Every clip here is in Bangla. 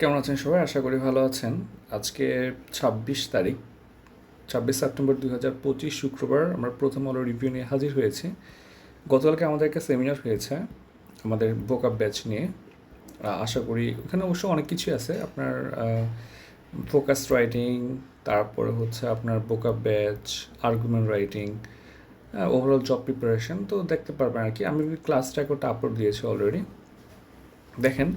কেমন আছেন সবাই? আশা করি ভালো আছেন। আজকে ছাব্বিশ তারিখ, ছাব্বিশ সেপ্টেম্বর দুই হাজার পঁচিশ শুক্রবার আমরা প্রথম আলো রিভিউ নিয়ে হাজির হয়েছি। গতকালকে আমাদের একটা সেমিনার হয়েছে আমাদের বোকআপ ব্যাচ নিয়ে। আশা করি ওখানে অবশ্য অনেক কিছুই আছে। আপনার ফোকাস রাইটিং তারপরে হচ্ছে আপনার বোকআপ batch argument writing overall job preparation তো দেখতে পারবেন আর কি। আমি ক্লাসটা একটা আপলোড দিয়েছি অলরেডি দেখেন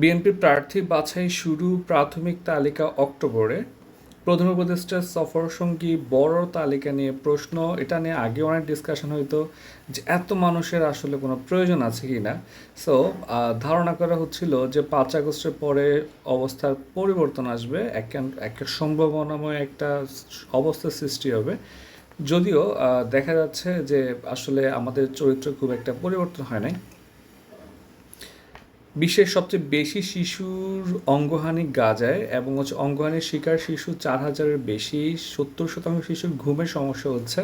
বিএনপি প্রার্থী বাছাই শুরু প্রাথমিক তালিকা অক্টোবরে। প্রধান উপদেষ্টার সফর সঙ্গী বড় তালিকা নিয়ে প্রশ্ন। এটা নিয়ে আগে অনেক ডিসকাশন হইতো যে এত মানুষের আসলে কোনো প্রয়োজন আছে কি না সো ধারণা করা হচ্ছিল যে পাঁচ আগস্টের পরে অবস্থার পরিবর্তন আসবে। এক এক সম্ভাবনাময় একটা অবস্থার সৃষ্টি হবে। যদিও দেখা যাচ্ছে যে আসলে আমাদের চরিত্র খুব একটা পরিবর্তন হয় নাই। বিশ্বের সবচেয়ে বেশি শিশুর অঙ্গহানি গাজায় এবং হচ্ছে অঙ্গহানির শিকার শিশু চার হাজারের বেশি, সত্তর শতাংশ শিশুর ঘুমের সমস্যা হচ্ছে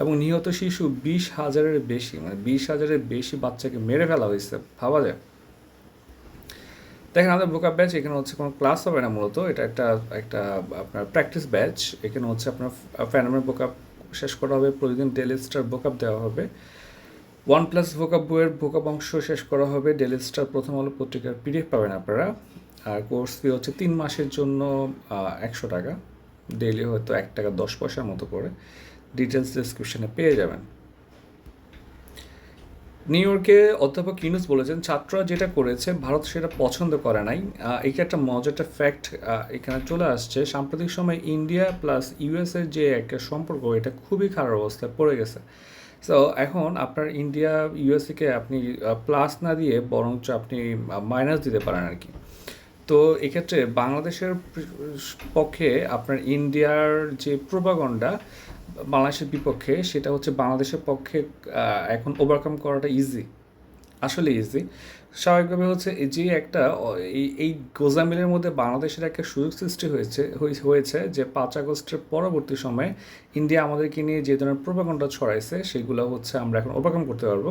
এবং নিহত শিশু বিশ হাজারের বেশি মানে বিশ হাজারের বেশি বাচ্চাকে মেরে ফেলা হয়েছে, ভাবা যায়। দেখেন আমাদের বোকআপ ব্যাচ, এখানে হচ্ছে কোনো ক্লাস হবে না মূলত, এটা একটা একটা আপনার প্র্যাকটিস ব্যাচ, এখানে হচ্ছে আপনার ফ্যানামের বোকআপ শেষ করা হবে, প্রতিদিন ডেলি স্টার বোকআপ দেওয়া হবে। ওয়ান প্লাস ভোকাব বইয়ের ভোকাব অংশ শেষ করা হবে। ডেলি স্টার প্রথম আলো পত্রিকার পিডিএফ পাবেন আপনারা। আর কোর্স ফি হচ্ছে তিন মাসের জন্য একশো টাকা। ডেইলি হয়তো এক টাকা দশ পয়সার মতো করে। ডিটেলস ডিসক্রিপশনে পেয়ে যাবেন। নিউ ইয়র্কে অধ্যাপক ইউনুস বলেছেন, ছাত্ররা যেটা করেছে, ভারত সেটা পছন্দ করে নাই। এটা একটা মজার একটা ফ্যাক্ট এখানে চলে আসছে। সাম্প্রতিক সময় ইন্ডিয়া প্লাস ইউএসের যে একটা সম্পর্ক, এটা খুবই খারাপ অবস্থায় পড়ে গেছে। সো এখন আপনার ইন্ডিয়া ইউএসএকে আপনি প্লাস না দিয়ে বরঞ্চ আপনি মাইনাস দিতে পারেন আর কি। তো এক্ষেত্রে বাংলাদেশের পক্ষে আপনার ইন্ডিয়ার যে প্রোপাগন্ডা বাংলাদেশের বিপক্ষে, সেটা হচ্ছে বাংলাদেশের পক্ষে এখন ওভারকাম করাটা ইজি আসলে ইজি স্বাভাবিকভাবে হচ্ছে এই যে একটা এই এই গোজামিলের মধ্যে বাংলাদেশের একটা সুযোগ সৃষ্টি হয়েছে হয়েছে যে পাঁচ আগস্টের পরবর্তী সময়ে ইন্ডিয়া আমাদেরকে নিয়ে যে ধরনের প্রভাগণটা ছড়াইছে, সেগুলো হচ্ছে আমরা এখন ওভারকাম করতে পারব।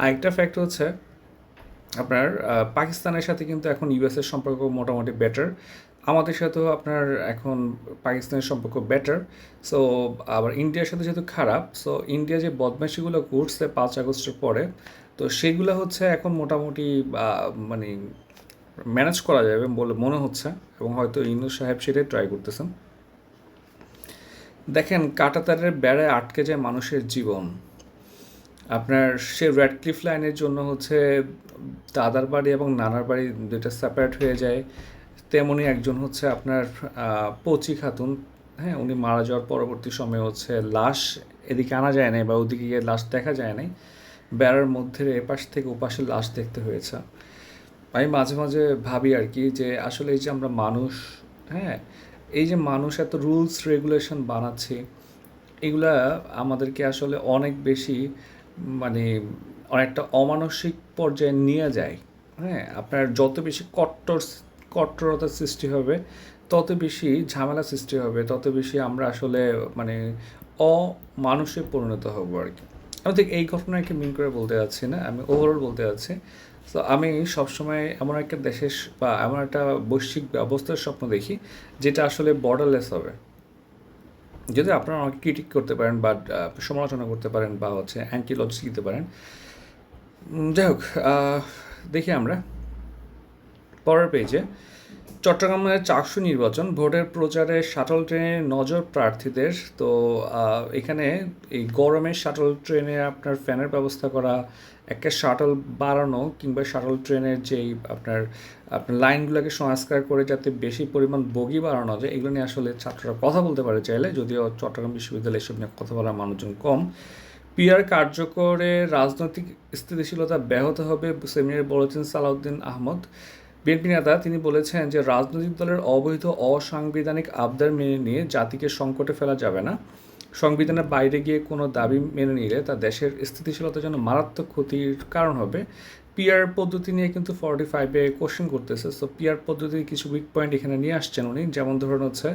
আর একটা ফ্যাক্ট হচ্ছে, আপনার পাকিস্তানের সাথে কিন্তু এখন ইউএসের সম্পর্ক মোটামুটি বেটার আমাদের সাথেও আপনার এখন পাকিস্তানের সম্পর্ক বেটার সো আবার ইন্ডিয়ার সাথে যেহেতু খারাপ সো ইন্ডিয়া যে বদমাইশিগুলো করছে পাঁচ আগস্টের পরে, তো সেগুলো হচ্ছে এখন মোটামুটি মানে ম্যানেজ করা যাবে বলে মনে হচ্ছে, এবং হয়তো ইন্দু সাহেব সেটাই ট্রাই করতেছেন। দেখেন, কাটাতারের বেড়ায় আটকে যায় মানুষের জীবন। আপনার সে রেড ক্লিফ লাইনের জন্য হচ্ছে দাদার বাড়ি এবং নানার বাড়ি দুইটা সেপারেট হয়ে যায়। তেমনি একজন হচ্ছে আপনার পচি খাতুন। হ্যাঁ উনি মারা যাওয়ার পরবর্তী সময়ে হচ্ছে লাশ এদিকে আনা যায় নাই বা ওদিকে গিয়ে লাশ দেখা যায় নাই। বেড়ার মধ্যে এপাশ থেকে ওপাশে লাশ দেখতে হয়েছে। আমি মাঝে মাঝে ভাবি আর কি যে আসলে এই যে আমরা মানুষ হ্যাঁ এই যে মানুষ এত রুলস, রেগুলেশন বানাচ্ছে, এগুলা আমাদেরকে আসলে অনেক বেশি মানে অনেকটা অমানসিক পর্যায়ে নিয়ে যায়। হ্যাঁ আপনার যত বেশি কট্টর কট্টরতার সৃষ্টি হবে, তত বেশি ঝামেলা সৃষ্টি হবে, তত বেশি আমরা আসলে মানে অমানুষে পরিণত হব আর কি। আমি ঠিক এই ঘটনাকে মিন করে বলতে যাচ্ছি না, আমি ওভারঅল বলতে যাচ্ছি। তো আমি সবসময় এমন একটা দেশের বা এমন একটা বৈশ্বিক ব্যবস্থার স্বপ্ন দেখি, যেটা আসলে বর্ডারলেস হবে। যদি আপনারা আমাকে ক্রিটিক করতে পারেন, বা সমালোচনা করতে পারেন, বা হচ্ছে অ্যান্টি লজিক দিতে পারেন। যাই হোক দেখি আমরা। পরের পেজে চট্টগ্রামের চাকসু নির্বাচন, ভোটের প্রচারে শাটল ট্রেনে নজর প্রার্থীদের। তো এখানে এই গরমে শাটল ট্রেনে আপনার ফ্যানের ব্যবস্থা করা একটা শাটল বাড়ানো কিংবা শাটল ট্রেনের যেই আপনার আপনার লাইনগুলোকে সংস্কার করে যাতে বেশি পরিমাণ বগি বাড়ানো যায়, এগুলো নিয়ে আসলে ছাত্ররা কথা বলতে পারে চাইলে, যদিও চট্টগ্রাম বিশ্ববিদ্যালয়ে এসব নিয়ে কথা বলার মানুষজন কম। পিআর কার্যকরে রাজনৈতিক স্থিতিশীলতা ব্যাহত হবে, সেমিনারে বলেছেন সালাউদ্দিন আহমদ। বিএনপি নেতা তিনি বলেছেন যে রাজনৈতিক দলের অবৈধ অসাংবিধানিক আবদার মেনে নিয়ে জাতিকে সংকটে ফেলা যাবে না। সংবিধানের বাইরে গিয়ে কোনো দাবি মেনে নিলে তা দেশের স্থিতিশীলতার জন্য মারাত্মক ক্ষতির কারণ হবে। পিয়ার পদ্ধতি নিয়ে কিন্তু ফর্টি ফাইভে কোশ্চেন করতেছে। সো পিয়ার পদ্ধতির কিছু উইক পয়েন্ট এখানে নিয়ে আসছেন উনি। যেমন ধরুন হচ্ছে,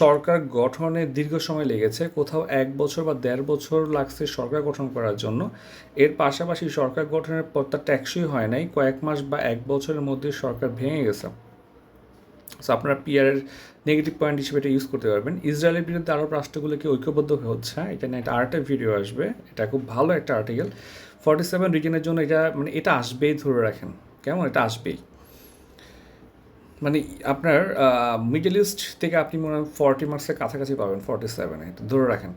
সরকার গঠনে দীর্ঘ সময় লেগেছে। কোথাও এক বছর বা দেড় বছর লাগছে সরকার গঠন করার জন্য। এর পাশাপাশি সরকার গঠনের পরটা ট্যাক্সই হয় নাই। কয়েক মাস বা এক বছরের মধ্যে সরকার ভেঙে গেছে। সো আপনারা পিয়ারের নেগেটিভ পয়েন্ট হিসেবে এটা ইউজ করতে পারবেন। ইসরায়েলের বিরুদ্ধে আরব রাষ্ট্রগুলোকে ঐক্যবদ্ধ হচ্ছে? এটা নিয়ে একটা আরেকটা ভিডিও আসবে। এটা খুব ভালো একটা আর্টিকেল ফর্টি সেভেন রিজনের জন্য এটা মানে এটা আসবেই ধরে রাখেন। কেমন? এটা আসবেই। মানে আপনার মিডল ইস্ট থেকে আপনি মনে হয় ফর্টি মার্কসের কাছাকাছি পাবেন ফর্টি সেভেনে ধরে রাখেন।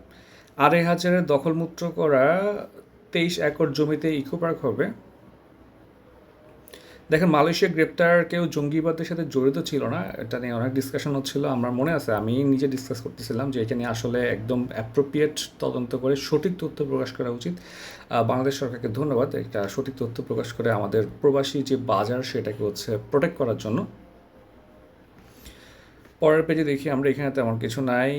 আড়াই হাজারের দখলমুক্ত করা তেইশ একর জমিতে ইকো পার্ক হবে। দেখেন, মালয়েশিয়া গ্রেপ্তার কেউ জঙ্গিবাদের সাথে জড়িত ছিল না। এটা নিয়ে অনেক ডিসকাশন হচ্ছিল। আমার মনে আছে, আমি নিজে ডিসকাস করতেছিলাম যে এটা নিয়ে আসলে একদম অ্যাপ্রোপ্রিয়েট তদন্ত করে সঠিক তথ্য প্রকাশ করা উচিত। বাংলাদেশ সরকারকে ধন্যবাদ। এটা সঠিক তথ্য প্রকাশ করে আমাদের প্রবাসী যে বাজার, সেটাকে হচ্ছে প্রোটেক্ট করার জন্য। পরের পেজে দেখি, আমরা এখানে তেমন কিছু নাই।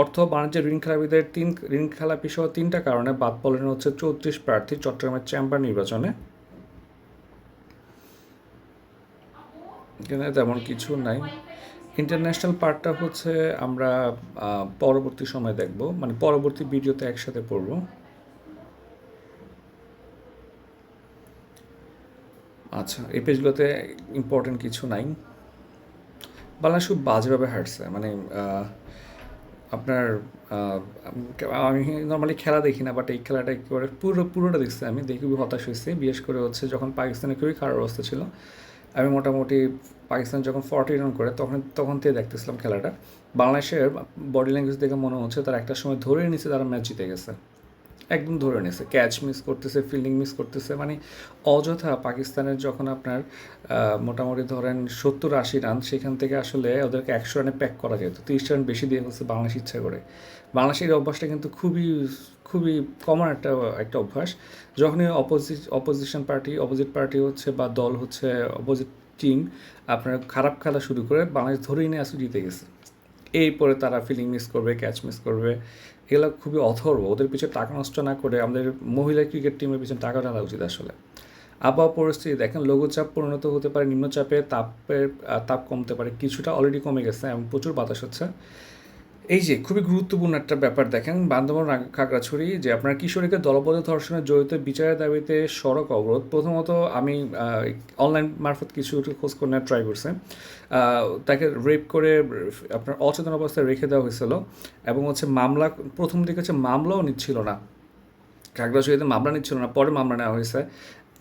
অর্থ, বাণিজ্য, ঋণ খেলাপিদের তিন, ঋণ খেলাপি সহ তিনটা কারণে বাদ পড়লেন হচ্ছে চৌত্রিশ প্রার্থী চট্টগ্রামের চেম্বার নির্বাচনে। এখানে তেমন কিছু নাই। ইন্টারন্যাশনাল পার্টটা হচ্ছে আমরা পরবর্তী সময় দেখব। মানে পরবর্তী ভিডিওতে একসাথে পড়ব। আচ্ছা এই পেজগুলোতে ইম্পর্টেন্ট কিছু নাই। বাংলাদেশ খুব বাজেভাবে হাঁটছে। মানে আপনার আমি নর্মালি খেলা দেখি না বাট এই খেলাটা একেবারে পুরো, পুরোটা দেখছি আমি। দেখি খুবই হতাশ হয়েছি। বিশেষ করে হচ্ছে যখন পাকিস্তানে খুবই খারাপ অবস্থা ছিল আমি মোটামুটি পাকিস্তান যখন ফর্টি রান করে, তখন তখন থেকে দেখতেছিলাম খেলাটা। বাংলাদেশের বডি ল্যাঙ্গুয়েজ দেখে মনে হচ্ছে তারা একটা সময় ধরে নিয়েছে তারা ম্যাচ জিতে গেছে। একদম ধরে নিয়েছে। ক্যাচ মিস করতেছে ফিল্ডিং মিস করতেছে মানে অযথা পাকিস্তানের যখন আপনার মোটামুটি ধরেন সত্তর আশি রান সেখান থেকে আসলে ওদেরকে একশো রানে প্যাক করা যেত তিরিশ রান বেশি দিয়ে হচ্ছে বাংলাদেশ ইচ্ছা করে। বাংলাদেশের অভ্যাসটা কিন্তু খুবই খুবই কমন একটা একটা অভ্যাস। যখনই opposite opposition party opposite party হচ্ছে বা দল হচ্ছে অপোজিট টিম আপনার খারাপ খেলা শুরু করে বাংলাদেশ ধরেই নিয়ে আসলে জিতে গেছে। এই পরে তারা ফিলিং মিস করবে ক্যাচ মিস করবে। এগুলো খুবই অথর্ব, ওদের পিছনে টাকা নষ্ট না করে আমাদের মহিলা ক্রিকেট টিমের পিছনে টাকা ঢালা উচিত আসলে। আবহাওয়া পরিস্থিতি, দেখেন লঘুচাপ পরিণত হতে পারে নিম্নচাপে তাপের তাপ কমতে পারে, কিছুটা অলরেডি কমে গেছে এবং প্রচুর বাতাস হচ্ছে। এই যে খুবই গুরুত্বপূর্ণ একটা ব্যাপার দেখেন, বান্দরবন খাগড়াছড়ি, যে আপনার কিশোরীকে দলবদ্ধ ধর্ষণে জড়িত বিচারের দাবিতে সড়ক অবরোধ। প্রথমত আমি অনলাইন মারফত কিছু খোঁজ করে ট্রাই করছে। তাকে রেপ করে, আপনার অচেতন অবস্থায় রেখে দেওয়া হয়েছিল এবং হচ্ছে মামলা, প্রথম দিকে হচ্ছে মামলাও নিচ্ছিল না। খাগড়াছড়িতে মামলা নিচ্ছিল না, পরে মামলা নেওয়া হয়েছে।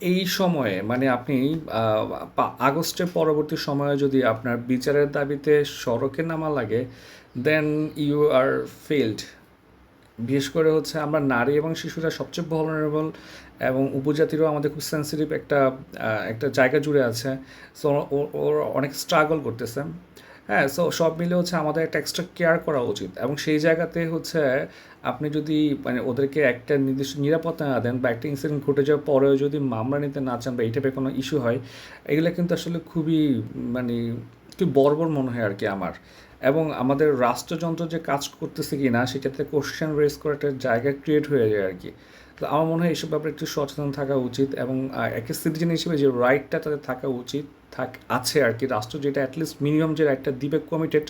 এই সময়ে মানে আপনি আগস্টের পরবর্তী সময়ে যদি আপনার বিচারের দাবিতে সড়কে নামা লাগে দেন ইউ আর ফেল্ড বিশেষ করে হচ্ছে আমরা নারী এবং শিশুরা সবচেয়ে ভলনারেবল এবং উপজাতিরও আমাদের খুব সেন্সিটিভ একটা একটা জায়গা জুড়ে আছে। সো ওর অনেক স্ট্রাগল করতেছে। হ্যাঁ সো সব মিলে হচ্ছে আমাদের একটা এক্সট্রা কেয়ার করা উচিত। এবং সেই জায়গাতে হচ্ছে আপনি যদি মানে ওদেরকে একটা নির্দিষ্ট নিরাপত্তা না দেন বা একটা ইনসিডেন্ট ঘটে যাওয়ার পরেও যদি মামলা নিতে না চান বা এই টাইপের কোনো ইস্যু হয়, এগুলো কিন্তু আসলে খুবই মানে একটু বর্বর মনে হয় আর কি আমার। এবং আমাদের রাষ্ট্রযন্ত্র যে কাজ করতেছে কি না সেক্ষেত্রে কোশ্চেন রেজ করার একটা জায়গা ক্রিয়েট হয়ে যায় আর কি তো আমার মনে হয় এইসব ব্যাপারে একটু সচেতন থাকা উচিত এবং একটা সিটিজেন হিসেবে যে রাইটটা তাদের থাকা উচিত, থাক, আছে আর কি রাষ্ট্র যেটা অ্যাটলিস্ট মিনিমাম যে রাইটটা দিবে কমিটেড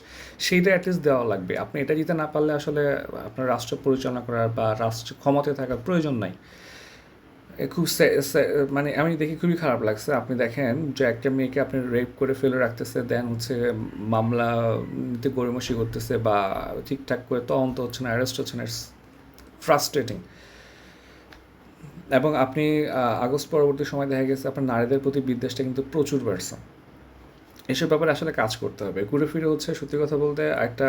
সেইটা অ্যাটলিস্ট দেওয়া লাগবে। আপনি এটা দিতে না পারলে আসলে আপনার রাষ্ট্র পরিচালনা করার বা রাষ্ট্র ক্ষমতায় থাকার প্রয়োজন নাই। খুব মানে আমি দেখি খুবই খারাপ লাগছে। আপনি দেখেন যে একটা মেয়েকে আপনি রেপ করে ফেলে রাখতেছে দেন হচ্ছে মামলা নিতে গড়িমসি করতেছে বা ঠিকঠাক করে তদন্ত হচ্ছে না অ্যারেস্ট হচ্ছে না ফ্রাস্ট্রেটিং এবং আপনি আগস্ট পরবর্তী সময় দেখা গেছে আপনার নারীদের প্রতি বিদ্বেষটা কিন্তু প্রচুর বাড়ছে। এসব ব্যাপারে আসলে কাজ করতে হবে। ঘুরে ফিরে হচ্ছে সত্যি কথা বলতে একটা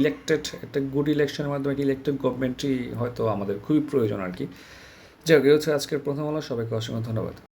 ইলেকটেড একটা গুড ইলেকশনের মাধ্যমে ইলেকটেড গভর্নমেন্টই হয়তো আমাদের খুবই প্রয়োজন আর কি। যাই হোক হচ্ছে আজকের প্রথম আলো। সবাইকে অসংখ্য ধন্যবাদ।